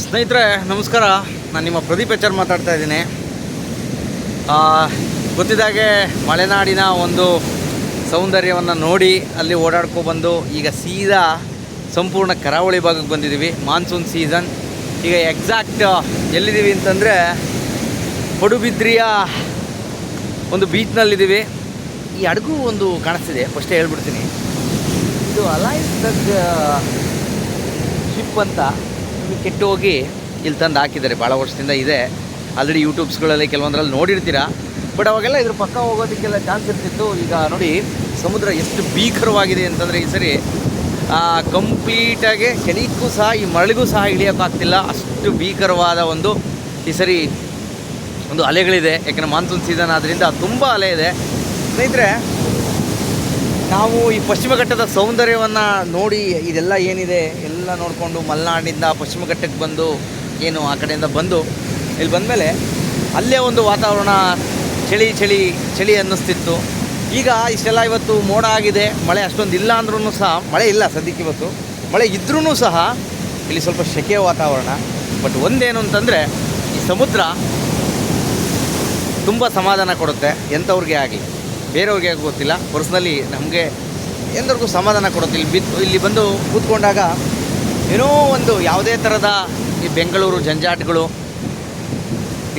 ಸ್ನೇಹಿತರೆ, ನಮಸ್ಕಾರ. ನಾನು ನಿಮ್ಮ ಪ್ರದೀಪ್ ಎಚ್ಚರ್ ಮಾತಾಡ್ತಾ ಇದ್ದೀನಿ. ಗೊತ್ತಿದ್ದಾಗೆ ಮಲೆನಾಡಿನ ಒಂದು ಸೌಂದರ್ಯವನ್ನು ನೋಡಿ ಅಲ್ಲಿ ಓಡಾಡ್ಕೊ ಬಂದು ಈಗ ಸೀದಾ ಸಂಪೂರ್ಣ ಕರಾವಳಿ ಭಾಗಕ್ಕೆ ಬಂದಿದ್ದೀವಿ. ಮಾನ್ಸೂನ್ ಸೀಸನ್ ಈಗ ಎಕ್ಸಾಕ್ಟ್ ಎಲ್ಲಿದ್ದೀವಿ ಅಂತಂದರೆ ಪಡುಬಿದ್ರಿಯ ಒಂದು ಬೀಚ್ನಲ್ಲಿದ್ದೀವಿ ಈ ಹಡಗು ಒಂದು ಕಾಣಿಸ್ತಿದೆ. ಫಸ್ಟೇ ಹೇಳ್ಬಿಡ್ತೀನಿ. ಇದು ಅಲೈನ್ಸ್ ದಗ್ ಶಿಪ್ ಅಂತ. ಕೆಟ್ಟು ಹೋಗಿ ಇಲ್ಲಿ ತಂದು ಹಾಕಿದ್ದಾರೆ. ಭಾಳ ವರ್ಷದಿಂದ ಇದೆ. ಆಲ್ರೆಡಿ ಯೂಟ್ಯೂಬ್ಸ್ಗಳಲ್ಲಿ ಕೆಲವೊಂದರಲ್ಲಿ ನೋಡಿರ್ತೀರಾ. ಬಟ್ ಅವಾಗೆಲ್ಲ ಇದ್ರ ಪಕ್ಕ ಹೋಗೋದಕ್ಕೆಲ್ಲ ಚಾನ್ಸ್ ಇರ್ತಿತ್ತು. ಈಗ ನೋಡಿ, ಸಮುದ್ರ ಎಷ್ಟು ಭೀಕರವಾಗಿದೆ ಅಂತಂದರೆ ಈ ಸರಿ ಕಂಪ್ಲೀಟಾಗಿ ಚಳಿಗೂ ಸಹ, ಈ ಮರಳಿಗೂ ಸಹ ಇಳಿಯೋಕ್ಕಾಗ್ತಿಲ್ಲ ಅಷ್ಟು ಭೀಕರವಾದ ಒಂದು, ಈ ಸರಿ ಒಂದು ಅಲೆಗಳಿದೆ. ಯಾಕಂದರೆ ಮಾನ್ಸೂನ್ ಸೀಸನ್ ಆದ್ದರಿಂದ ತುಂಬ ಅಲೆ ಇದೆ. ಸ್ನೇಹಿತರೆ, ನಾವು ಈ ಪಶ್ಚಿಮ ಘಟ್ಟದ ಸೌಂದರ್ಯವನ್ನು ನೋಡಿ ಇದೆಲ್ಲ ಏನಿದೆ ಎಲ್ಲ ನೋಡಿಕೊಂಡು ಮಲೆನಾಡಿನಿಂದ ಪಶ್ಚಿಮ ಘಟ್ಟಕ್ಕೆ ಬಂದು ಏನು ಆ ಕಡೆಯಿಂದ ಬಂದು, ಇಲ್ಲಿ ಬಂದಮೇಲೆ ಅಲ್ಲೇ ಒಂದು ವಾತಾವರಣ ಚಳಿ ಚಳಿ ಚಳಿ ಅನ್ನಿಸ್ತಿತ್ತು. ಈಗ ಇಷ್ಟೆಲ್ಲ ಇವತ್ತು ಮೋಡ ಆಗಿದೆ, ಮಳೆ ಅಷ್ಟೊಂದು ಇಲ್ಲ ಅಂದ್ರೂ ಸಹ, ಮಳೆ ಇಲ್ಲ ಸದ್ಯಕ್ಕೆ ಇವತ್ತು, ಮಳೆ ಇದ್ರೂ ಸಹ ಇಲ್ಲಿ ಸ್ವಲ್ಪ ಸೆಕೆಯ ವಾತಾವರಣ. ಬಟ್ ಒಂದೇನು ಅಂತಂದರೆ, ಈ ಸಮುದ್ರ ತುಂಬ ಸಮಾಧಾನ ಕೊಡುತ್ತೆ, ಎಂಥವ್ರಿಗೆ ಆಗಲಿ. ಬೇರೆಯವ್ರಿಗೆ ಗೊತ್ತಿಲ್ಲ ಪರ್ಸ್ನಲಿ ನಮಗೆ ಎಲ್ಲರಿಗೂ ಸಮಾಧಾನ ಕೊಡುತ್ತೆ. ಇಲ್ಲಿ ಬಿದ್ದು, ಇಲ್ಲಿ ಬಂದು ಕೂತ್ಕೊಂಡಾಗ ಏನೋ ಒಂದು ಯಾವುದೇ ಥರದ ಈ ಬೆಂಗಳೂರು ಜಂಜಾಟಗಳು,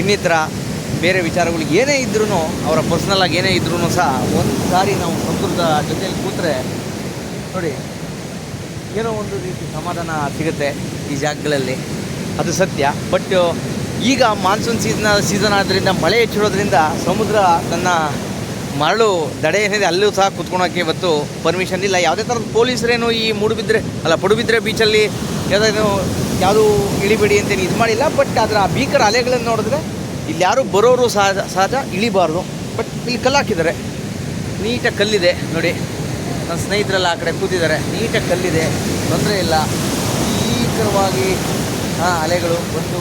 ಇನ್ನಿತರ ಬೇರೆ ವಿಚಾರಗಳು ಏನೇ ಇದ್ರೂ ಅವರ ಪರ್ಸ್ನಲಾಗಿ ಏನೇ ಇದ್ರೂ ಸಹ ಒಂದು ಸಾರಿ ನಾವು ಸಂಸ್ಕೃತ ಜೊತೆಯಲ್ಲಿ ಕೂತ್ರೆ, ನೋಡಿ, ಏನೋ ಒಂದು ರೀತಿ ಸಮಾಧಾನ ಸಿಗುತ್ತೆ ಈ ಜಾಗಗಳಲ್ಲಿ. ಅದು ಸತ್ಯ. ಬಟ್ ಈಗ ಮಾನ್ಸೂನ್ ಸೀಸನ್ ಸೀಸನ್ ಆದ್ದರಿಂದ ಮಳೆ ಹೆಚ್ಚಿರೋದ್ರಿಂದ ಸಮುದ್ರ ತನ್ನ ಮರಳು ದಡೆ ಏನಿದೆ ಅಲ್ಲೂ ಸಹ ಕುತ್ಕೊಳಕ್ಕೆ ಇವತ್ತು ಪರ್ಮಿಷನ್ ಇಲ್ಲ. ಯಾವುದೇ ಥರದ ಪೊಲೀಸರೇನು ಈ ಮೂಡುಬಿದ್ರೆ ಅಲ್ಲ ಪಡುಬಿದ್ರೆ ಬೀಚಲ್ಲಿ ಯಾವುದೇನು ಯಾವುದು ಇಳಿಬೇಡಿ ಅಂತೇನು ಇದು ಮಾಡಿಲ್ಲ. ಬಟ್ ಅದರ ಭೀಕರ ಅಲೆಗಳನ್ನು ನೋಡಿದ್ರೆ ಇಲ್ಲಿ ಯಾರು ಬರೋರು ಸಹಜ ಸಹಜ ಇಳಿಬಾರ್ದು. ಬಟ್ ಇಲ್ಲಿ ಕಲ್ಲು ಹಾಕಿದ್ದಾರೆ. ನೀಟಾಗಿ ಕಲ್ಲಿದೆ ನೋಡಿ. ನನ್ನ ಸ್ನೇಹಿತರೆಲ್ಲ ಆ ಕಡೆ ಕೂತಿದ್ದಾರೆ. ನೀಟಾಗಿ ಕಲ್ಲಿದೆ. ತೊಂದರೆ ಇಲ್ಲ. ಭೀಕರವಾಗಿ ಹಾಂ ಅಲೆಗಳು ಒಂದು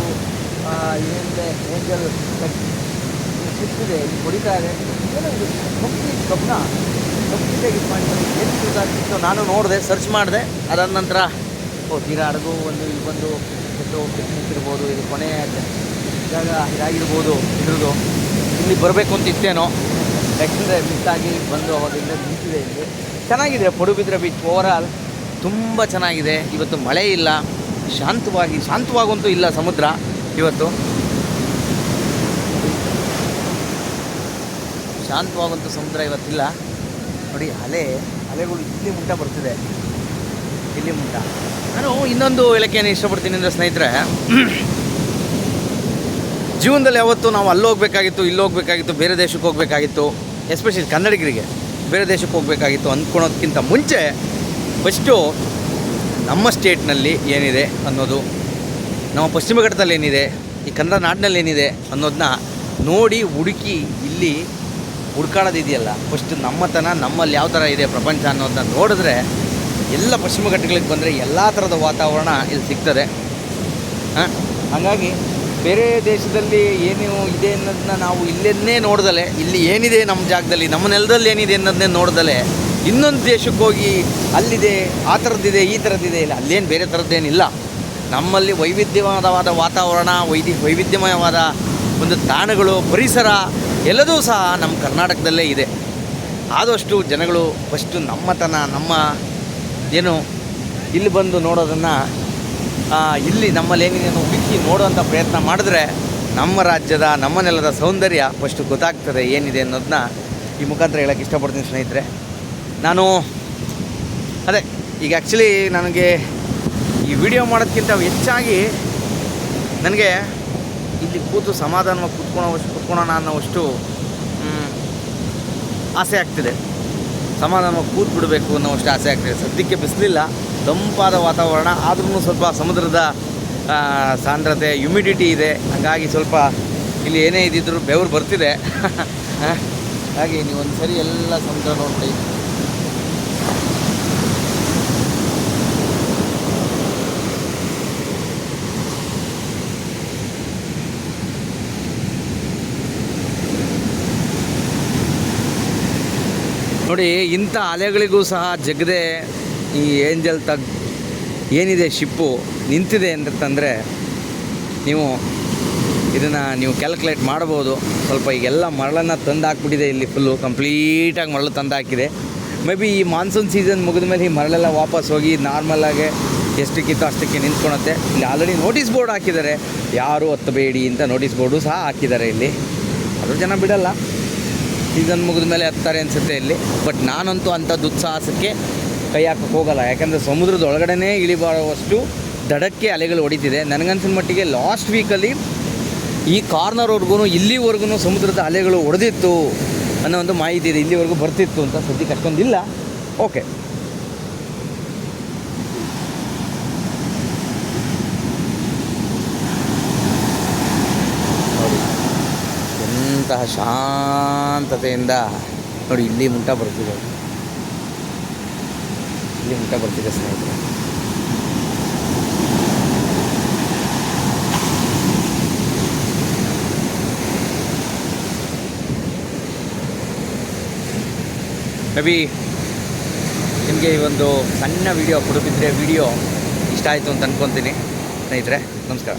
ಆ, ಏನಿದೆ ಏಂಜಲ್ ಸಿಕ್ಕಿದೆ. ಹೊಡಿತಾ ಇದೆ. ಏನೋ ಇದು ಕಂಪ್ಲೀಟ್ ಕಬ್ಬನ ಕಂಪ್ಲೀಟಾಗಿ ಇದು ಮಾಡಿದ್ದಾರೆ ಏನು ಆಗ್ತಿತ್ತು ನಾನು ನೋಡಿದೆ ಸರ್ಚ್ ಮಾಡಿದೆ, ಅದಾದ ನಂತರ, ಓ, ತೀರಾ ಹಡಗು, ಒಂದು ಇಲ್ಲಿ ಬಂದು, ಎಷ್ಟು ಪಿಕ್ನಿಕ್ ಇರ್ಬೋದು, ಇದು ಕೊನೆಯ ಜಾಗ ಇದಾಗಿರ್ಬೋದು, ಇದ್ರದ್ದು. ಇಲ್ಲಿ ಬರಬೇಕು ಅಂತ ಇತ್ತೇನೋ. ಯಾಕೆಂದರೆ ಆಗಿ ಬಂದು ಅವಾಗಿಂದ ನಿಂತಿದೆ ಇಲ್ಲಿ. ಚೆನ್ನಾಗಿದೆ, ಪಡುಬಿದ್ರೆ ಬೀಚ್ ಓವರಾಲ್ ತುಂಬ ಚೆನ್ನಾಗಿದೆ. ಇವತ್ತು ಮಳೆ ಇಲ್ಲ. ಶಾಂತವಾಗಿ ಶಾಂತವಾಗಂತೂ ಇಲ್ಲ ಸಮುದ್ರ ಇವತ್ತು. ಶಾಂತವಾಗಂತೂ ಸಮುದ್ರ ಇವತ್ತಿಲ್ಲ. ನೋಡಿ, ಅಲೆ, ಅಲೆಗಳು ಇಲ್ಲಿ ಮುಂಟ ಬರ್ತಿದೆ. ಇಲ್ಲಿ ಮುಂಟ. ನಾನು ಇನ್ನೊಂದು ಹೇಳಕ್ಕೆ ಏನು ಇಷ್ಟಪಡ್ತೀನಿ ಅಂದರೆ ಸ್ನೇಹಿತರೆ, ಜೀವನದಲ್ಲಿ ಯಾವತ್ತು ನಾವು ಅಲ್ಲಿ ಹೋಗ್ಬೇಕಾಗಿತ್ತು, ಇಲ್ಲಿ ಹೋಗ್ಬೇಕಾಗಿತ್ತು, ಬೇರೆ ದೇಶಕ್ಕೆ ಹೋಗಬೇಕಾಗಿತ್ತು ಎಸ್ಪೆಷಲಿ ಕನ್ನಡಿಗರಿಗೆ ಬೇರೆ ದೇಶಕ್ಕೆ ಹೋಗಬೇಕಾಗಿತ್ತು ಅಂದ್ಕೊಳೋದಕ್ಕಿಂತ ಮುಂಚೆ ಫಸ್ಟು ನಮ್ಮ ಸ್ಟೇಟ್ನಲ್ಲಿ ಏನಿದೆ ಅನ್ನೋದು, ನಮ್ಮ ಪಶ್ಚಿಮ ಘಟ್ಟದಲ್ಲಿ ಏನಿದೆ, ಈ ಕನ್ನಡ ನಾಡಿನಲ್ಲಿ ಏನಿದೆ ಅನ್ನೋದನ್ನ ನೋಡಿ ಹುಡುಕಿ ಇಲ್ಲಿ ಹುಡ್ಕಾಡೋದಿದೆಯಲ್ಲ ಫಸ್ಟ್ ನಮ್ಮತನ, ನಮ್ಮಲ್ಲಿ ಯಾವ ಥರ ಇದೆ ಪ್ರಪಂಚ ಅನ್ನೋದನ್ನ ನೋಡಿದ್ರೆ ಎಲ್ಲ ಪಶ್ಚಿಮ ಘಟ್ಟಗಳಿಗೆ ಬಂದರೆ ಎಲ್ಲ ಥರದ ವಾತಾವರಣ ಇಲ್ಲಿ ಸಿಗ್ತದೆ. ಹಾಂ? ಹಾಗಾಗಿ ಬೇರೆ ದೇಶದಲ್ಲಿ ಏನು ಇದೆ ಅನ್ನೋದನ್ನ ನಾವು ಇಲ್ಲೇನೇ ನೋಡ್ದಲೆ, ಇಲ್ಲಿ ಏನಿದೆ ನಮ್ಮ ಜಾಗದಲ್ಲಿ, ನಮ್ಮ ನೆಲದಲ್ಲಿ ಏನಿದೆ ಅನ್ನೋದನ್ನೇ ನೋಡ್ದಲೆ, ಇನ್ನೊಂದು ದೇಶಕ್ಕೆ ಹೋಗಿ ಅಲ್ಲಿದೆ, ಆ ಥರದ್ದಿದೆ ಈ ಥರದ್ದಿದೆ ಇಲ್ಲ, ಅಲ್ಲೇನು ಬೇರೆ ಥರದ್ದೇನಿಲ್ಲ ನಮ್ಮಲ್ಲಿ ವೈವಿಧ್ಯವಾದವಾದ ವಾತಾವರಣ, ವೈದಿ, ವೈವಿಧ್ಯಮಯವಾದ ಒಂದು ತಾಣಗಳು, ಪರಿಸರ ಎಲ್ಲದೂ ಸಹ ನಮ್ಮ ಕರ್ನಾಟಕದಲ್ಲೇ ಇದೆ. ಆದಷ್ಟು ಜನಗಳು ಫಸ್ಟು ನಮ್ಮತನ, ನಮ್ಮ ಏನು ಇಲ್ಲಿ ಬಂದು ನೋಡೋದನ್ನು ಇಲ್ಲಿ ನಮ್ಮಲ್ಲಿ ಏನಿದೆ ಅನ್ನೋ ಹುಡುಕಿ ನೋಡುವಂಥ ಪ್ರಯತ್ನ ಮಾಡಿದ್ರೆ ನಮ್ಮ ರಾಜ್ಯದ, ನಮ್ಮ ನೆಲದ ಸೌಂದರ್ಯ ಫಸ್ಟು ಗೊತ್ತಾಗ್ತದೆ ಏನಿದೆ ಅನ್ನೋದನ್ನ ಈ ಮುಖಾಂತರ ಹೇಳೋಕ್ಕೆ ಇಷ್ಟಪಡ್ತೀನಿ ಸ್ನೇಹಿತರೆ. ನಾನು, ಅದೇ, ಈಗ ಆ್ಯಕ್ಚುಲಿ ನನಗೆ ಈ ವಿಡಿಯೋ ಮಾಡೋದಕ್ಕಿಂತ ಹೆಚ್ಚಾಗಿ ನನಗೆ ಇಲ್ಲಿ ಕೂತು ಸಮಾಧಾನವಾಗಿ ಕುತ್ಕೊಳ್ಳೋ ಕುತ್ಕೊಳ್ಳೋಣ ಅನ್ನೋವಷ್ಟು ಆಸೆ ಆಗ್ತಿದೆ. ಸಮಾಧಾನವಾಗಿ ಕೂತ್ ಬಿಡಬೇಕು ಅನ್ನೋವಷ್ಟು ಆಸೆ ಆಗ್ತಿದೆ. ಸದ್ಯಕ್ಕೆ ಬಿಸಿಲಿಲ್ಲ, ತಂಪಾದ ವಾತಾವರಣ ಆದ್ರೂ ಸ್ವಲ್ಪ ಸಮುದ್ರದ ಸಾಂದ್ರತೆ ಹ್ಯುಮಿಡಿಟಿ ಇದೆ. ಹಾಗಾಗಿ ಸ್ವಲ್ಪ ಇಲ್ಲಿ ಏನೇ ಇದ್ದಿದ್ರು ಬೆವರು ಬರ್ತಿದೆ. ಹಾಗೆ ನೀವು ಒಂದು ಸರಿ ಎಲ್ಲ ಸಮುದ್ರ ನೋಡ್ಬಿಡಿ. ನೋಡಿ, ಇಂಥ ಅಲೆಗಳಿಗೂ ಸಹ ಜಗದೆ ಈ ಏಂಜಲ್ ತಗ್ ಏನಿದೆ ಶಿಪ್ಪು ನಿಂತಿದೆ ಅಂತಂದರೆ ನೀವು ಇದನ್ನು ನೀವು ಕ್ಯಾಲ್ಕುಲೇಟ್ ಮಾಡ್ಬೋದು. ಸ್ವಲ್ಪ ಈಗೆಲ್ಲ ಮರಳನ್ನು ತಂದು ಹಾಕ್ಬಿಟ್ಟಿದೆ ಇಲ್ಲಿ ಫುಲ್ಲು ಕಂಪ್ಲೀಟಾಗಿ ಮರಳು ತಂದು ಹಾಕಿದೆ ಮೇ ಬಿ ಈ ಮಾನ್ಸೂನ್ ಸೀಸನ್ ಮುಗಿದ ಮೇಲೆ ಈ ಮರಳೆಲ್ಲ ವಾಪಸ್ ಹೋಗಿ ನಾರ್ಮಲಾಗೆ ಎಷ್ಟಕ್ಕಿತ್ತು ಅಷ್ಟಕ್ಕೆ ನಿಂತ್ಕೊಳತ್ತೆ. ಇಲ್ಲಿ ಆಲ್ರೆಡಿ ನೋಟಿಸ್ ಬೋರ್ಡ್ ಹಾಕಿದ್ದಾರೆ. ಯಾರು ಹತ್ತಬೇಡಿ ಅಂತ ನೋಟಿಸ್ ಬೋರ್ಡು ಸಹ ಹಾಕಿದ್ದಾರೆ ಇಲ್ಲಿ. ಅದ್ರ ಜನ ಬಿಡಲ್ಲ. ಸೀಸನ್ ಮುಗಿದ ಮೇಲೆ ಹತ್ತಾರೆ ಅನಿಸುತ್ತೆ ಇಲ್ಲಿ. ಬಟ್ ನಾನಂತೂ ಅಂಥ ದುಸ್ಸಾಹಸಕ್ಕೆ ಕೈ ಹಾಕಕ್ಕೆ ಹೋಗಲ್ಲ. ಯಾಕಂದರೆ ಸಮುದ್ರದ ಒಳಗಡೆನೇ ಇಳಿಬಾರುವಷ್ಟು ದಡಕ್ಕೆ ಅಲೆಗಳು ಹೊಡಿತಿದೆ. ನನಗನ್ಸಿದ ಮಟ್ಟಿಗೆ ಲಾಸ್ಟ್ ವೀಕಲ್ಲಿ ಈ ಕಾರ್ನರ್ವರೆಗೂ ಇಲ್ಲಿವರೆಗೂ ಸಮುದ್ರದ ಅಲೆಗಳು ಹೊಡೆದಿತ್ತು ಅನ್ನೋ ಒಂದು ಮಾಹಿತಿ ಇದೆ. ಇಲ್ಲಿವರೆಗೂ ಬರ್ತಿತ್ತು ಅಂತ ಸದ್ಯಕ್ಕೆ ಕಟ್ಕೊಂಡಿಲ್ಲ ಓಕೆ ಎಂತಹ ಎಂತಹ ಶಾಂತತೆಯಿಂದ ನೋಡಿ ಇಲ್ಲಿ ಮುಂಟ ಬರ್ತಿದೆ. ಇಲ್ಲಿ ಮುಂಟ ಬರ್ತಿದೆ ಸ್ನೇಹಿತರೆ. ರವಿ, ನಿಮಗೆ ಈ ಒಂದು ಸಣ್ಣ ವಿಡಿಯೋ ಕೊಡುತ್ತಿದ್ದರೆ ವಿಡಿಯೋ ಇಷ್ಟ ಆಯಿತು ಅಂತ ಅನ್ಕೊತೀನಿ. ಸ್ನೇಹಿತರೆ, ನಮಸ್ಕಾರ.